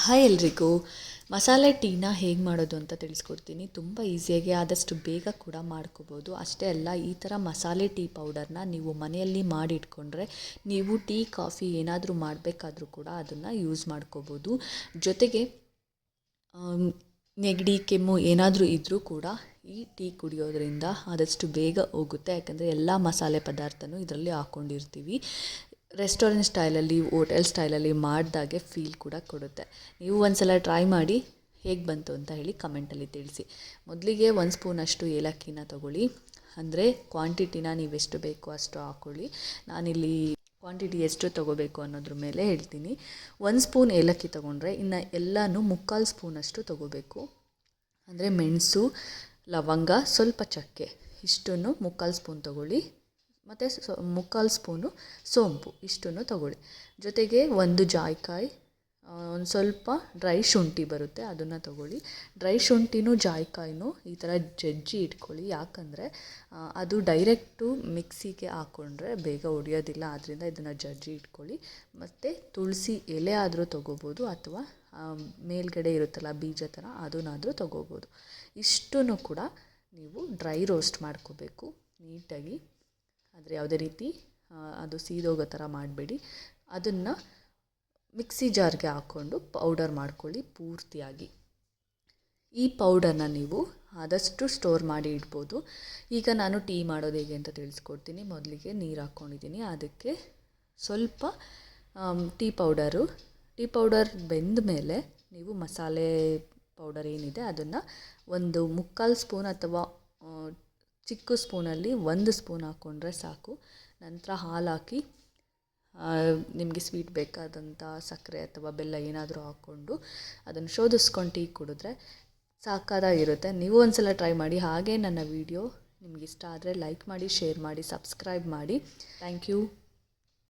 Hi ಎಲ್ರಿಗೂ. ಮಸಾಲೆ ಟೀನ ಹೇಗೆ ಮಾಡೋದು ಅಂತ ತಿಳಿಸ್ಕೊಡ್ತೀನಿ. ತುಂಬ ಈಸಿಯಾಗಿ ಆದಷ್ಟು ಬೇಗ ಕೂಡ ಮಾಡ್ಕೋಬೋದು. ಅಷ್ಟೇ ಅಲ್ಲ, ಈ ಥರ ಮಸಾಲೆ ಟೀ ಪೌಡರ್ನ ನೀವು ಮನೆಯಲ್ಲಿ ಮಾಡಿಟ್ಕೊಂಡ್ರೆ ನೀವು ಟೀ, ಕಾಫಿ ಏನಾದರೂ ಮಾಡಬೇಕಾದ್ರೂ ಕೂಡ ಅದನ್ನು ಯೂಸ್ ಮಾಡ್ಕೋಬೋದು. ಜೊತೆಗೆ ನೆಗಡಿ, ಕೆಮ್ಮು ಏನಾದರೂ ಇದ್ದರೂ ಕೂಡ ಈ ಟೀ ಕುಡಿಯೋದ್ರಿಂದ ಆದಷ್ಟು ಬೇಗ ಹೋಗುತ್ತೆ. ಯಾಕಂದರೆ ಎಲ್ಲ ಮಸಾಲೆ ಪದಾರ್ಥನೂ ಇದರಲ್ಲಿ ಹಾಕ್ಕೊಂಡಿರ್ತೀವಿ ರೆಸ್ಟೋರೆಂಟ್ ಸ್ಟೈಲಲ್ಲಿ ಹೋಟೆಲ್ ಸ್ಟೈಲಲ್ಲಿ ಮಾಡಿದಾಗೆ ಫೀಲ್ ಕೂಡ ಕೊಡುತ್ತೆ. ನೀವು ಒಂದು ಸಲ ಟ್ರೈ ಮಾಡಿ ಹೇಗೆ ಬಂತು ಅಂತ ಹೇಳಿ ಕಮೆಂಟಲ್ಲಿ ತಿಳಿಸಿ. ಮೊದಲಿಗೆ ಒಂದು ಸ್ಪೂನಷ್ಟು ಏಲಕ್ಕಿನ ತಗೊಳ್ಳಿ. ಅಂದರೆ ಕ್ವಾಂಟಿಟಿನ ನೀವೆಷ್ಟು ಬೇಕೋ ಅಷ್ಟು ಹಾಕ್ಕೊಳ್ಳಿ ನಾನಿಲ್ಲಿ ಕ್ವಾಂಟಿಟಿ ಎಷ್ಟು ತೊಗೋಬೇಕು ಅನ್ನೋದ್ರ ಮೇಲೆ ಹೇಳ್ತೀನಿ. ಒಂದು ಸ್ಪೂನ್ ಏಲಕ್ಕಿ ತೊಗೊಂಡ್ರೆ ಇನ್ನು ಎಲ್ಲನೂ ಮುಕ್ಕಾಲು ಸ್ಪೂನಷ್ಟು ತೊಗೋಬೇಕು. ಅಂದರೆ ಮೆಣಸು, ಲವಂಗ, ಸ್ವಲ್ಪ ಚಕ್ಕೆ, ಇಷ್ಟನ್ನು ಮುಕ್ಕಾಲು ಸ್ಪೂನ್ ತೊಗೊಳ್ಳಿ. ಮತ್ತು ಸೊ, ಮುಕ್ಕಾಲು ಸ್ಪೂನು ಸೋಂಪು, ಇಷ್ಟನ್ನು ತಗೊಳ್ಳಿ. ಜೊತೆಗೆ ಒಂದು ಜಾಯ್ಕಾಯಿ ಒಂದು ಸ್ವಲ್ಪ ಡ್ರೈ ಶುಂಠಿ ಬರುತ್ತೆ, ಅದನ್ನು ತಗೊಳ್ಳಿ. ಡ್ರೈ ಶುಂಠಿನೂ ಜಾಯ್ಕಾಯಿನೂ ಈ ಥರ ಜಜ್ಜಿ ಇಟ್ಕೊಳ್ಳಿ. ಯಾಕಂದರೆ ಅದು ಡೈರೆಕ್ಟು ಮಿಕ್ಸಿಗೆ ಹಾಕ್ಕೊಂಡ್ರೆ ಬೇಗ ಒಡೆಯೋದಿಲ್ಲ ಆದ್ದರಿಂದ ಇದನ್ನು ಜಜ್ಜಿ ಇಟ್ಕೊಳ್ಳಿ. ಮತ್ತು ತುಳಸಿ ಎಲೆ ಆದರೂ ತೊಗೋಬೋದು, ಅಥವಾ ಮೇಲ್ಗಡೆ ಇರುತ್ತಲ್ಲ ಬೀಜ ಥರ, ಅದನ್ನಾದರೂ ತೊಗೋಬೋದು. ಇಷ್ಟನ್ನು ಕೂಡ ನೀವು ಡ್ರೈ ರೋಸ್ಟ್ ಮಾಡ್ಕೋಬೇಕು, ನೀಟಾಗಿ. ಆದರೆ ಯಾವುದೇ ರೀತಿ ಅದು ಸೀದೋಗೋ ಥರ ಮಾಡಬೇಡಿ. ಅದನ್ನು ಮಿಕ್ಸಿ ಜಾರ್ಗೆ ಹಾಕ್ಕೊಂಡು ಪೌಡರ್ ಮಾಡ್ಕೊಳ್ಳಿ ಪೂರ್ತಿಯಾಗಿ. ಈ ಪೌಡರ್ನ ನೀವು ಆದಷ್ಟು ಸ್ಟೋರ್ ಮಾಡಿ ಇಡ್ಬೋದು. ಈಗ ನಾನು ಟೀ ಮಾಡೋದು ಹೇಗೆ ಅಂತ ತಿಳಿಸ್ಕೊಡ್ತೀನಿ. ಮೊದಲಿಗೆ ನೀರು ಹಾಕ್ಕೊಂಡಿದ್ದೀನಿ. ಅದಕ್ಕೆ ಸ್ವಲ್ಪ ಟೀ ಪೌಡರು. ಟೀ ಪೌಡರ್ ಬೆಂದ ಮೇಲೆ ನೀವು ಮಸಾಲೆ ಪೌಡರ್ ಏನಿದೆ ಅದನ್ನು ಒಂದು ಮುಕ್ಕಾಲು ಸ್ಪೂನ್ ಅಥವಾ ಚಿಕ್ಕ ಸ್ಪೂನಲ್ಲಿ ಒಂದು ಸ್ಪೂನ್ ಹಾಕ್ಕೊಂಡ್ರೆ ಸಾಕು. ನಂತರ ಹಾಲು ಹಾಕಿ ನಿಮಗೆ ಸ್ವೀಟ್ ಬೇಕಾದಂಥ ಸಕ್ಕರೆ ಅಥವಾ ಬೆಲ್ಲ ಏನಾದರೂ ಹಾಕ್ಕೊಂಡು ಅದನ್ನು ಶೋಧಿಸ್ಕೊಂಡು ಟೀ ಕುಡಿದ್ರೆ ಸಾಕಾದಾಗಿರುತ್ತೆ ನೀವು ಒಂದು ಸಲ ಟ್ರೈ ಮಾಡಿ. ಹಾಗೆ ನನ್ನ ವಿಡಿಯೋ ಇಷ್ಟ ಆದರೆ ಲೈಕ್ ಮಾಡಿ, ಶೇರ್ ಮಾಡಿ, ಸಬ್ಸ್ಕ್ರೈಬ್ ಮಾಡಿ. Thank you.